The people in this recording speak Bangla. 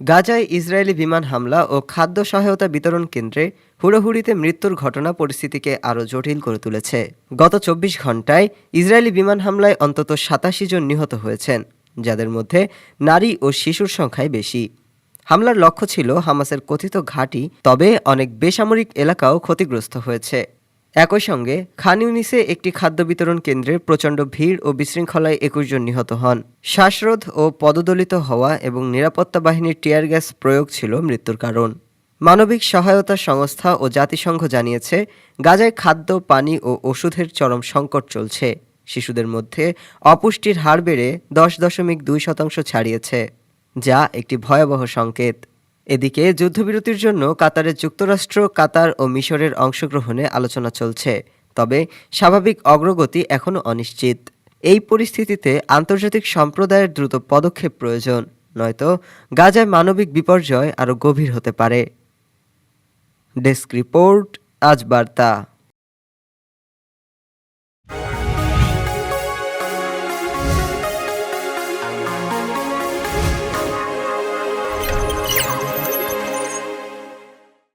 গাজায় ইসরায়েলি বিমান হামলা ও খাদ্য সহায়তা বিতরণ কেন্দ্রে হুড়োহুড়িতে মৃত্যুর ঘটনা পরিস্থিতিকে আরও জটিল করে তুলেছে। গত চব্বিশ ঘন্টায় ইসরায়েলি বিমান হামলায় অন্তত সাতাশি জন নিহত হয়েছেন, যাদের মধ্যে নারী ও শিশুর সংখ্যাই বেশি। হামলার লক্ষ্য ছিল হামাসের কথিত ঘাঁটি, তবে অনেক বেসামরিক এলাকাও ক্ষতিগ্রস্ত হয়েছে। একই সঙ্গে খান ইউনিসে একটি খাদ্য বিতরণ কেন্দ্রে প্রচণ্ড ভিড় ও বিশৃঙ্খলায় একুশ জন নিহত হন। শ্বাসরোধ ও পদদলিত হওয়া এবং নিরাপত্তা বাহিনীর টিয়ার গ্যাস প্রয়োগ ছিল মৃত্যুর কারণ। মানবিক সহায়তা সংস্থা ও জাতিসংঘ জানিয়েছে, গাজায় খাদ্য, পানি ও ওষুধের চরম সংকট চলছে। শিশুদের মধ্যে অপুষ্টির হার বেড়ে দশ দশমিক দুই শতাংশ ছাড়িয়েছে, যা একটি ভয়াবহ সংকেত। এদিকে যুদ্ধবিরতির জন্য কাতারের যুক্তরাষ্ট্র, কাতার ও মিশরের অংশগ্রহণে আলোচনা চলছে। তবে স্বাভাবিক অগ্রগতি এখনও অনিশ্চিত। এই পরিস্থিতিতে আন্তর্জাতিক সম্প্রদায়ের দ্রুত পদক্ষেপ প্রয়োজন, নয়তো গাজায় মানবিক বিপর্যয় আরও গভীর হতে পারে। ডেস্ক রিপোর্ট, আজ বার্তা।